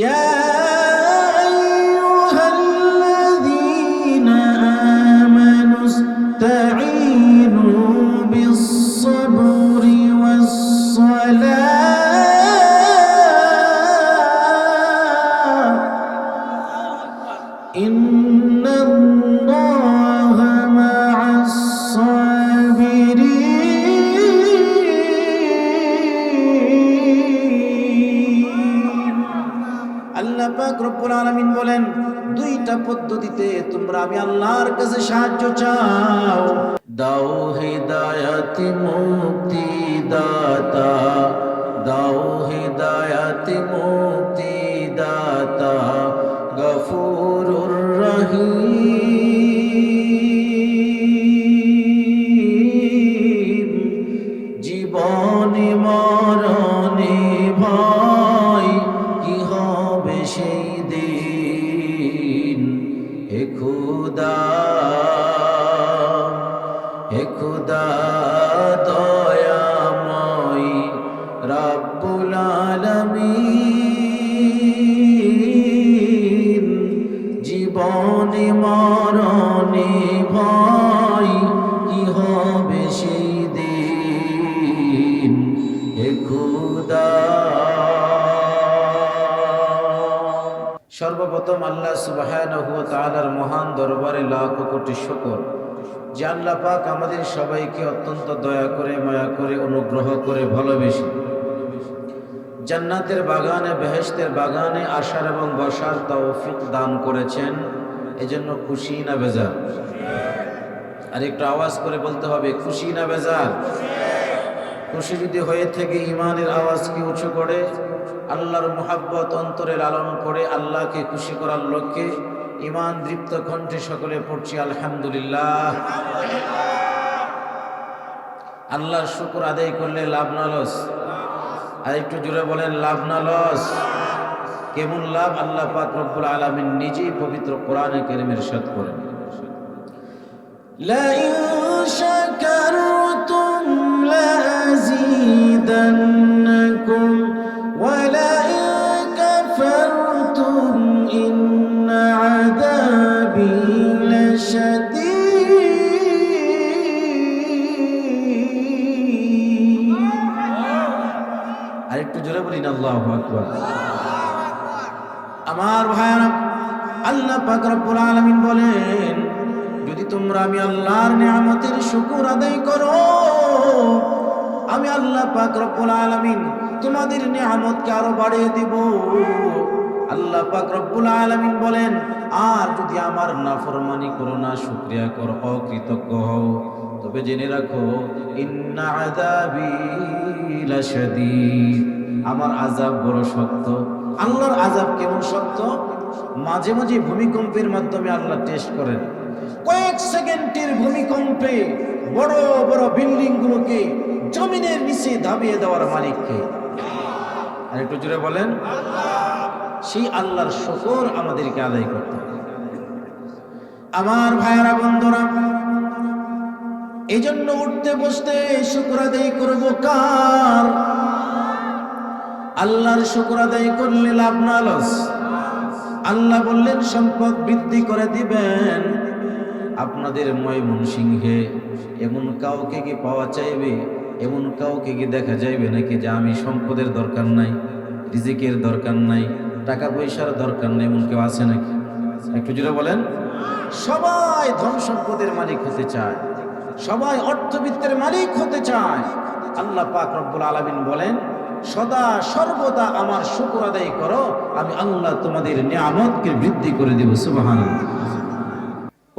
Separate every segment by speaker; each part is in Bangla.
Speaker 1: Yeah. আমি আল্লাহর কাছে সাহায্য চাও। দাও হিদায়াত মুক্তি দাতা দাও হিদায়াত মুক্তি দাতা গফুরুর রহিম। খুদা হে খুদা দয়াময় সর্বপ্রথম আল্লাহ তাআলার মহান দরবারে লাখ কোটি শুকর। যে আল্লাহ পাক আমাদের সবাইকে অত্যন্ত দয়া করে, মায়া করে, অনুগ্রহ করে ভালোবেসে জান্নাতের বাগানে, বেহেশতের বাগানে আসার এবং বসার তৌফিক দান করেছেন। এজন্য খুশি না বেজার? আর একটু আওয়াজ করে বলতে হবে, খুশি না বেজার? খুশি যদি হয়ে থেকে ইমানের আওয়াজকে উঁচু করে, আল্লাহর মোহাব্বত অন্তরে লালন করে, আল্লাহকে খুশি করার লক্ষ্যে ইমান দৃপ্ত কণ্ঠে সকলে পড়ছি, আলহামদুলিল্লাহ। আল্লাহর শুকুর আদায় করলে লাভ না লস। আর একটু জুড়ে বলেন, লাভ না লস। কেমন লাভ? আল্লাহ পাক রব্বুল আলমিন নিজেই পবিত্র কোরআনে কেরিমের সাথে করেন। লা ইনশা لأزيدنكم ولئن كفرتم إن عذابي لشديد আরেকটু জোরে বলি না আল্লাহু আকবার আমার ভাইয়ারা আল্লাহ পাক রব্বুল আলামিন বলেন যদি তোমরা আমি আল্লাহর নিয়ামতের শুকর আদায় করো আমি আল্লাহ পাক রব্বুল আলামিন তোমাদের নিয়ামতকে আরও বাড়িয়ে দিব। আল্লাহ পাক রব্বুল আলামিন বলেন, আর যদি আমার নাফরমানি করো না, শুকরিয়া করো, অকৃতজ্ঞ হও। তবে জেনে রাখো, ইন্না আযাবি লাশাদীদ। আমার আযাব বড় শক্ত। আল্লাহর আযাব কেমন শক্ত? মাঝে মাঝে ভূমিকম্পের মাধ্যমে আল্লাহ টেস্ট করেন। কয়েক সেকেন্ডের ভূমিকম্পে বড় বড় বিল্ডিং গুলোকে জমিনের নিচে দাবিয়ে দেওয়ার মালিককে। আর একটু জুড়ে বলেন, সেই আল্লাহর শকর আমাদেরকে আদায় করতে। আমার ভাইয়ারা, বন্ধুরা এই জন্য উঠতে, বসতে শুক্র আদায় করব কার? আল্লাহর শুক্র আদায় করলে লাভ না, লস। আল্লাহ বললেন, সম্পদ বৃদ্ধি করে দিবেন। আপনাদের ময়মন সিংহে এমন কাউকে কি পাওয়া চাইবে? এমন কাউকে কি দেখা যাইবে নাকি যে আমি সম্পদের দরকার নাই, রিজিকের দরকার নাই, টাকা পয়সার দরকার নাই, এমন কেউ আছে নাকি? একটু জুড়ে বলেন। সবাই ধন সম্পদের মালিক হতে চায়, সবাই অর্থবিত্তের মালিক হতে চায়। আল্লাহ পাক রব্বুল আলামিন বলেন, সদা সর্বদা আমার শুকর আদায় করো, আমি আল্লাহ তোমাদের নিয়ামতকে বৃদ্ধি করে দেব, সুবহানাল্লাহ।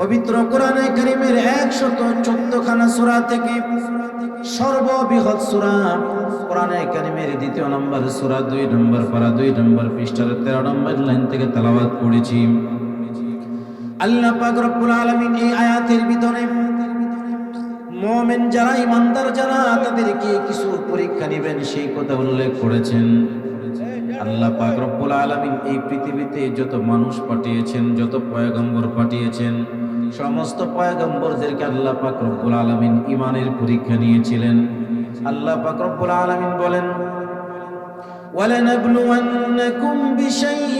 Speaker 1: পবিত্র কোরআনে কারিমের একশত চোদ্দ খানা সুরা থেকে সর্ববৃহৎ সুরা কোরআনে কারিমের দ্বিতীয় নম্বর সুরা, দুই নম্বর পারা, দুই নম্বর পৃষ্ঠার তেরো নম্বর লাইন থেকে তালাবাদ করেছি। আল্লাহ পাক রব্বুল আলামিন এই আয়াতের ভিতরে মোমেন যারা ইমানদার যারা, তাদেরকে কিছু পরীক্ষা নেবেন, সেই কথা উল্লেখ করেছেন। আল্লাহ পাক রব্বুল আলামিন এই পৃথিবীতে যত মানুষ পাঠিয়েছেন, যত পয়গম্বর পাঠিয়েছেন সমস্ত পয়গম্বরদেরকে আল্লাহ পাক রব্বুল আলামিন ইমানের পরীক্ষা নিয়েছিলেন আল্লাহ পাক রব্বুল আলামিন বলেন ولنبلونكم بشيء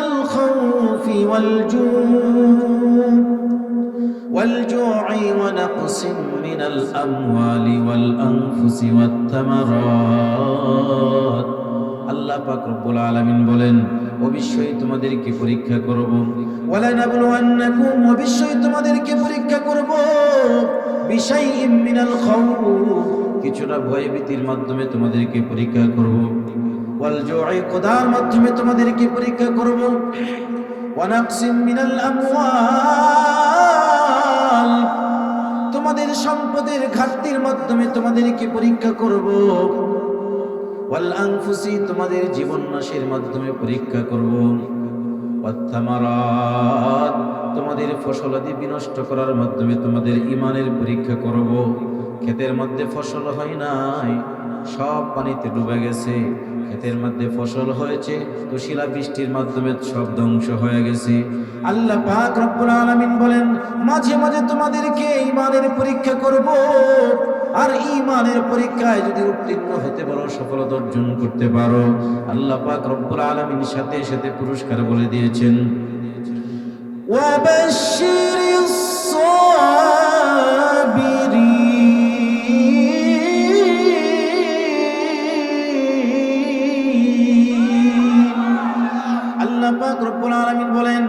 Speaker 1: الخوف والجوع والجوع ونقص من الأموال والأنفس والثمرات আল্লাহ পাক রব্বুল আলামিন বলেন অবশ্যই তোমাদেরকে পরীক্ষা করব ওয়ালা নাবলুয়ান্নাকুম অবশ্যই তোমাদেরকে পরীক্ষা করব। বিশাইইম মিনাল খাউফ কিছুটা ভয় ভীতির মাধ্যমে তোমাদেরকে পরীক্ষা করব। ওয়াল জু'i খোদার মাধ্যমে তোমাদেরকে পরীক্ষা করব। ওয়া নাকসিম মিনাল আমওয়াল। তোমাদের সম্পদের ঘাটতির মাধ্যমে তোমাদেরকে পরীক্ষা করব। ওয়াল আনফুসি, তোমাদের জীবন নাশের মাধ্যমে পরীক্ষা করব। ওয়াত্তামারাত তোমাদের ফসলাদি বিনষ্ট করার মাধ্যমে তোমাদের ইমানের পরীক্ষা করব। ক্ষেতের মধ্যে ফসল হয় নাই, সব পানিতে ডুবে গেছে। ক্ষেতের মধ্যে ফসল হয়েছে তো শিলা বৃষ্টির মাধ্যমে সব ধ্বংস হয়ে গেছে। আল্লাহ পাক রব্বুল আলামিন বলেন, মাঝে মাঝে তোমাদেরকে ইমানের পরীক্ষা করব। আর ইমানের পরীক্ষায় যদি উত্তীর্ণ হতে পারো সফলতা অর্জন করতে পারো আল্লাহ পাক রব্বুল আলামিন সাথে সাথে পুরস্কার বলে দিয়েছেন وبشر الصابرين আল্লাহ পাক রব্বুল আলামিন বলেন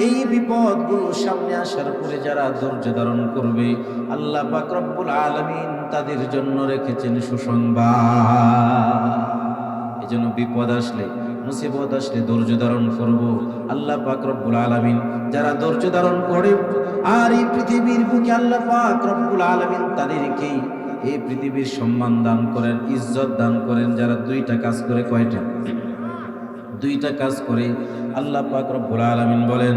Speaker 1: এই বিপদগুলো সামনে আসার পরে যারা ধৈর্য ধারণ করবে আল্লাহ রব্বুল আলামিন তাদের জন্য রেখেছেন সুসংবাদ। এজন্য বিপদ আসলে, মুসিবত আসলে ধৈর্য ধারণ করব। আল্লাহ রব্বুল আলামিন যারা ধৈর্য ধারণ করে আর এই পৃথিবীর বুকে আল্লাহ রব্বুল আলামিন তাদেরকেই এই পৃথিবীর সম্মান দান করেন, ইজ্জত দান করেন, যারা দুইটা কাজ করে কয়টা? দুইটা কাজ করে। আল্লাহ পাক রব্বুল আলামিন বলেন,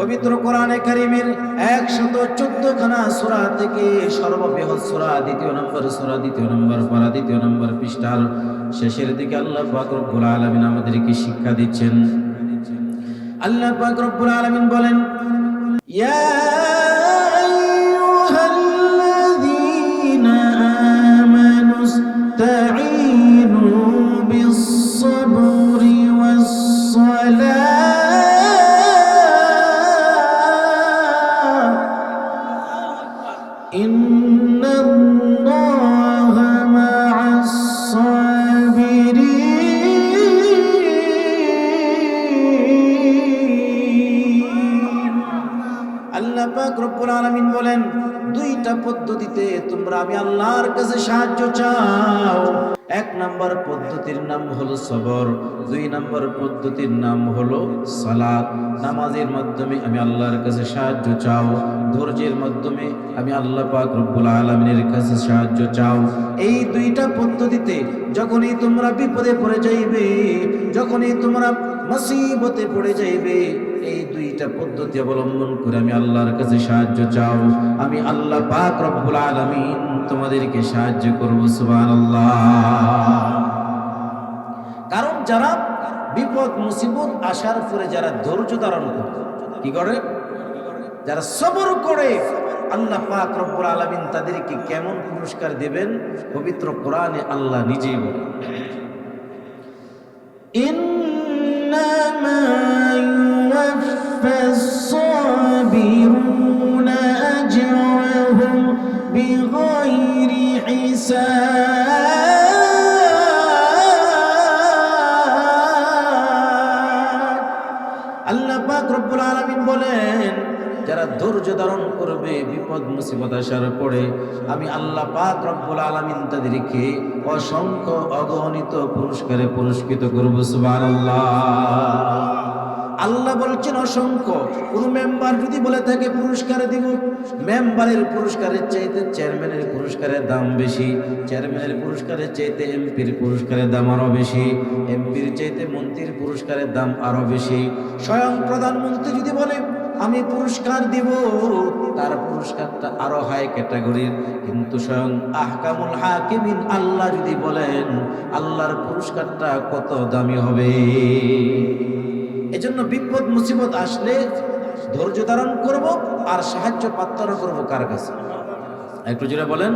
Speaker 1: পবিত্র কোরআনে কারিমের একশত চোদ্দ খানা সূরা থেকে সর্ববৃহৎ সূরা, দ্বিতীয় নম্বর সূরা, দ্বিতীয় নম্বর পারা, দ্বিতীয় নম্বর পৃষ্ঠার শেষের দিকে আল্লাহ পাক রব্বুল আলামিন আমাদেরকে শিক্ষা দিচ্ছেন। আল্লাহ পাক রব্বুল আলামিন বলেন, ইয়া পাক রব্বুল আলামিন বলেন, দুইটা পদ্ধতিতে তোমরা আমি আল্লাহর কাছে সাহায্য চাও। এক নাম্বার পদ্ধতির নাম হলো সবর, দুই নাম্বার পদ্ধতির নাম হলো সালাত। নামাজের মাধ্যমে আমি আল্লাহর কাছে সাহায্য চাও, ধৈর্যের মাধ্যমে আমি আল্লাহ পাক রব্বুল আলামিনের কাছে সাহায্য চাও। এই দুইটা পদ্ধতিতে যখনই তোমরা বিপদে পড়ে যাইবে, যখনই তোমরা মুসিবতে পড়ে যাইবে, এই তিনটা পদ্ধতি অবলম্বন করে আমি আল্লাহর কাছে সাহায্য চাও। আমি আল্লাহ পাক রব্বুল আলামিন তোমাদেরকে সাহায্য করব, সুবহানাল্লাহ। কারণ যারা বিপদ, মুসিবত আসার পরে যারা ধৈর্য ধারণ করে, কি করে? যারা সবর করে, আল্লাহ পাক রব্বুল আলামিন তাদেরকে কেমন পুরস্কার দেবেন? পবিত্র কোরআনে আল্লাহ নিজেই বলেন ইন্না মা يوفى الصابرون أجرهم بغير حساب আল্লাহ পাক রব্বুল আলামিন বলেন যারা ধৈর্য ধারণ করবে বিপদ মুসিবত আসার পরে আমি আল্লাহ পাক রব্বুল আলামিন তাদেরকে অসংখ্য অগণিত পুরস্কারে পুরস্কৃত করব সুবহানাল্লাহ আল্লাহ বলছেন অসংখ্য। কোন মেম্বার যদি বলে থাকে পুরস্কার দিব মেম্বারের পুরস্কারের চাইতে চেয়ারম্যানের পুরস্কারের দাম বেশি চেয়ারম্যানের পুরস্কারের চাইতে এমপির পুরস্কারের দাম আরও বেশি এমপির চাইতে মন্ত্রীর পুরস্কারের দাম আরও বেশি। স্বয়ং প্রধানমন্ত্রী যদি বলে, আমি পুরস্কার দিব তার পুরস্কারটা আরও হাই ক্যাটাগরির কিন্তু স্বয়ং আহকামুল হাকিমিন আল্লাহ যদি বলেন, আল্লাহর পুরস্কারটা কত দামি হবে? এজন্য বিপদ, মুসিবত আসলে ধৈর্য ধারণ করব আর সাহায্য প্রার্থনা করব কার কাছে? একটু জোরে বলেন।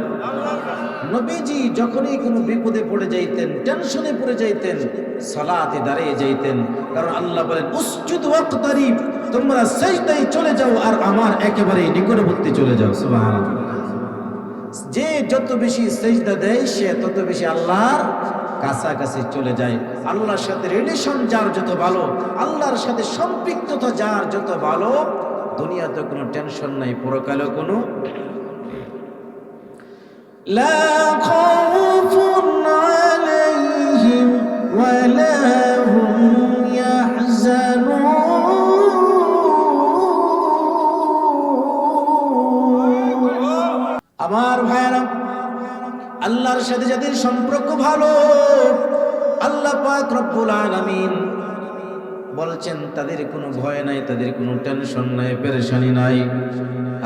Speaker 1: নবীজি যখনই কোনো বিপদে পড়ে যাইতেন, টেনশনে পড়ে যাইতেন, সালাতে দাঁড়িয়ে যাইতেন, কারণ আল্লাহ বলেন, উসজুদ ওয়াক্তারিব তোমরা সেজদায় চলে যাও আর আমার একেবারে নিকটবর্তী চলে যাও। সুবহানাল্লাহ। যে যত বেশি সেজদা দেয়, সে তত বেশি আল্লাহর কাছাকাছি চলে যায়। আল্লাহর সাথে রিলেশন যার যত ভালো, আল্লাহর সাথে সম্পৃক্ততা যার যত ভালো, দুনিয়াতে কোনো টেনশন নাই পরকালেও কোনো। لا আল্লাহর সাথে যাদের সম্পর্ক ভালো। আল্লাহ পাক রব্বুল আলামিন বলছেন, তাদের কোনো ভয় নাই, তাদের কোনো টেনশন নাই, পেরেশানি নাই।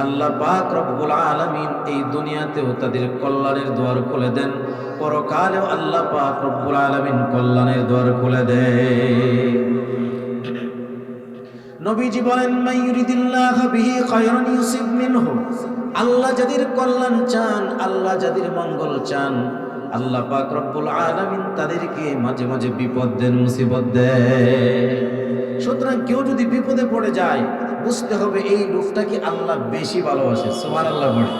Speaker 1: আল্লাহ পাক রব্বুল আলামিন এই দুনিয়াতেও তাদের কল্যাণের দ্বার খুলে দেন। পরকালেও আল্লাহ পাক রব্বুল আলামিন কল্যাণের দ্বার খুলে দেয় নবীজি বলেন মাইয়ুরিদিল্লাহ বিহি খায়রান ইউসিব মিনহু। আল্লাহ যাদের কল্যাণ চান, আল্লাহ যাদের মঙ্গল চান, আল্লাহ পাক রব্বুল আলামিন তাদেরকে মাঝে মাঝে বিপদ দেন, মুসিবত দেয় সুতরাং কেউ যদি বিপদে পড়ে যায়, বুঝতে হবে এই লোকটাকে আল্লাহ বেশি ভালোবাসে। সুবহানাল্লাহ বলে